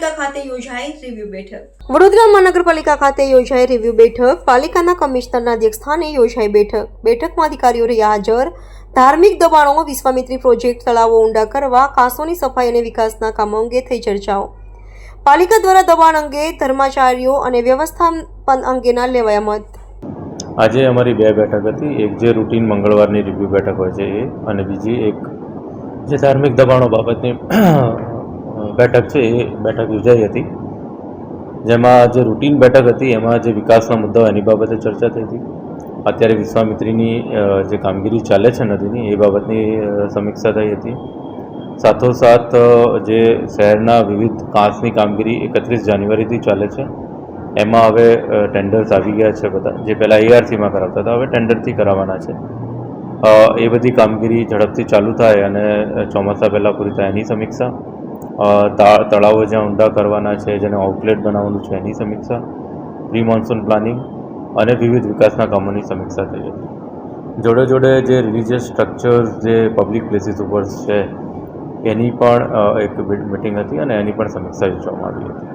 યોજાઈ રિવ્યુ બેઠક. વડોદરા મહાનગરપાલિકા ખાતે યોજાઈ રિવ્યુ બેઠક. પાલિકાના કમિશનરના અધ્યક્ષસ્થાને યોજાઈ બેઠક. બેઠકમાં અધિકારીઓ રહ્યા હાજર. ધાર્મિક દબાણો વિશ્વામિત્રી પ્રોજેક્ટ તળાવો ઊંડા કરવા કાંસોની સફાઈ અને વિકાસના કામો અંગે થઈ ચર્ચાઓ. પાલિકા દ્વારા દબાણ અંગે ધર્માચાર્યો અને વ્યવસ્થાપન અંગેના લેવાયા મત. આજે અમારી બે બેઠક હતી. એક જે રૂટીન મંગળવારની રિવ્યુ બેઠક હોય છે એ અને બીજી એક જે ધાર્મિક દબાણો બાબતની બેઠક છે, એ બેઠક યોજાઈ હતી. જેમાં જે રૂટીન બેઠક હતી, એમાં જે વિકાસના મુદ્દાઓ એની બાબતે ચર્ચા થઈ હતી. અત્યારે વિશ્વામિત્રીની જે કામગીરી ચાલે છે નદીની, એ બાબતની સમીક્ષા થઈ હતી. સાથોસાથ જે શહેરના વિવિધ કાંસની કામગીરી એકત્રીસ જાન્યુઆરીથી ચાલે છે. એમાં હવે ટેન્ડર્સ આવી ગયા છે બધા, જે પહેલાં એઆરસીમાં કરાવતા હતા, હવે ટેન્ડરથી કરાવવાના છે. એ બધી કામગીરી ઝડપથી ચાલુ થાય અને ચોમાસા પહેલાં પૂરી થાય એની સમીક્ષા. તળાવો જ્યાં ઊંડા કરવાના છે, જેને આઉટલેટ બનાવવાનું છે, એની સમીક્ષા પ્રી મોન્સૂન પ્લાનિંગ અને વિવિધ વિકાસના કામોની સમીક્ષા થઈ હતી. જોડે જોડે જે રિલિજિયસ સ્ટ્રક્ચર્સ જે પબ્લિક પ્લેસીસ ઉપર છે, એની પણ એક મિટિંગ હતી અને એની પણ સમીક્ષા યોજવામાં આવી હતી.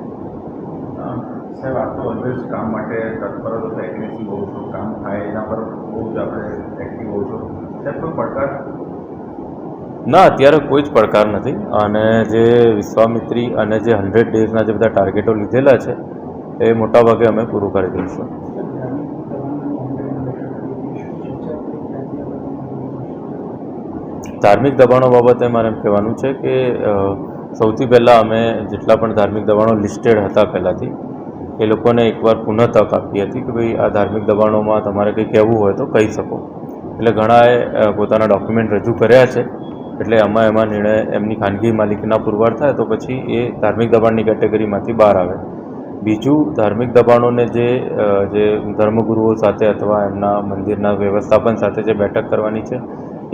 સાહેબ આપ તો ઓલવેઝ કામ માટે તત્પર હતો તો એગ્રેસિવ હોવ છો કામ થાય એના પર બહુ જ આપણે એક્ટિવ હોવ છો સાહેબ, કોઈ પડકાર? ના, અત્યારે કોઈ જ પડકાર નથી. અને જે વિશ્વામિત્રી અને જે હંડ્રેડ ડેઝના જે બધા ટાર્ગેટો લીધેલા છે, એ મોટાભાગે અમે પૂરું કરી દઈશું. ધાર્મિક દબાણો બાબતે મારે એમ કહેવાનું છે કે સૌથી પહેલાં અમે જેટલા પણ ધાર્મિક દબાણો લિસ્ટેડ હતા પહેલાંથી, એ લોકોને એકવાર પુનઃ તક આપી હતી કે ભાઈ, આ ધાર્મિક દબાણોમાં તમારે કંઈ કહેવું હોય તો કહી શકો. એટલે ઘણાએ પોતાના ડોક્યુમેન્ટ રજૂ કર્યા છે. એટલે આમાં એમાં નિર્ણય એમની ખાનગી માલિકીના પુરવાર થાય તો પછી એ ધાર્મિક દબાણની કેટેગરીમાંથી બહાર આવે. બીજું, ધાર્મિક દબાણોને જે જે ધર્મગુરુઓ સાથે અથવા એમના મંદિરના વ્યવસ્થાપન સાથે જે બેઠક કરવાની છે,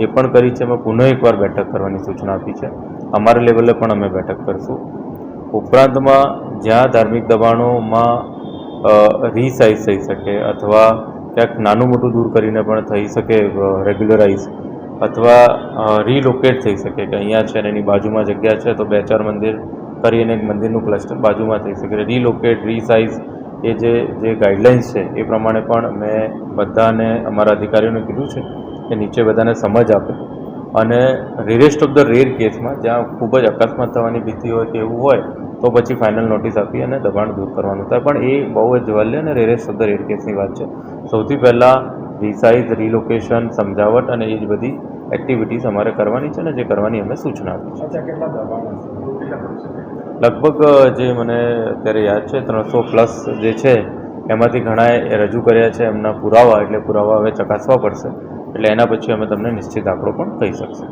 એ પણ કરી છે. અમે પુનઃ એકવાર બેઠક કરવાની સૂચના આપી છે. અમારા લેવલે પણ અમે બેઠક કરીશું. ઉપરાંતમાં જ્યાં ધાર્મિક દબાણોમાં રીસાઇઝ થઈ શકે અથવા ક્યાંક નાનું મોટું દૂર કરીને પણ થઈ શકે રેગ્યુલરાઇઝ અથવા રીલોકેટ થઈ શકે કે અહીંયા છે ને એની બાજુમાં જગ્યા છે, તો બે ચાર મંદિર કરીને એક મંદિરનું ક્લસ્ટર બાજુમાં થઈ શકે. રીલોકેટ રીસાઇઝ એ જે જે ગાઈડલાઇન્સ છે, એ પ્રમાણે પણ મેં બધાને, અમારા અધિકારીઓને કીધું છે કે નીચે બધાને સમજ આપે. અને રેરેસ્ટ ઓફ ધ રેર કેસમાં જ્યાં ખૂબ જ અકસ્માત થવાની ભીતિ હોય કે એવું હોય, તો પછી ફાઇનલ નોટિસ આપી અને દબાણ દૂર કરવાનું થાય. પણ એ બહુ જ જવાલ્ય અને રેરેસ્ટ ઓફ ધ રેર કેસની વાત છે. સૌથી પહેલાં રિસાઇઝ રિલોકેશન સમજાવટ અને એ જ બધી એક્ટિવિટીઝ અમારે કરવાની છે ને જે કરવાની અમે સૂચના આપી છે? લગભગ જે મને અત્યારે યાદ છે ત્રણસો પ્લસ જે છે એમાંથી ઘણાએ રજૂ કર્યા છે એમના પુરાવા એટલે પુરાવા હવે ચકાસવા પડશે. એટલે એના પછી અમે તમને નિશ્ચિત આંકડો પણ કહી શકશું.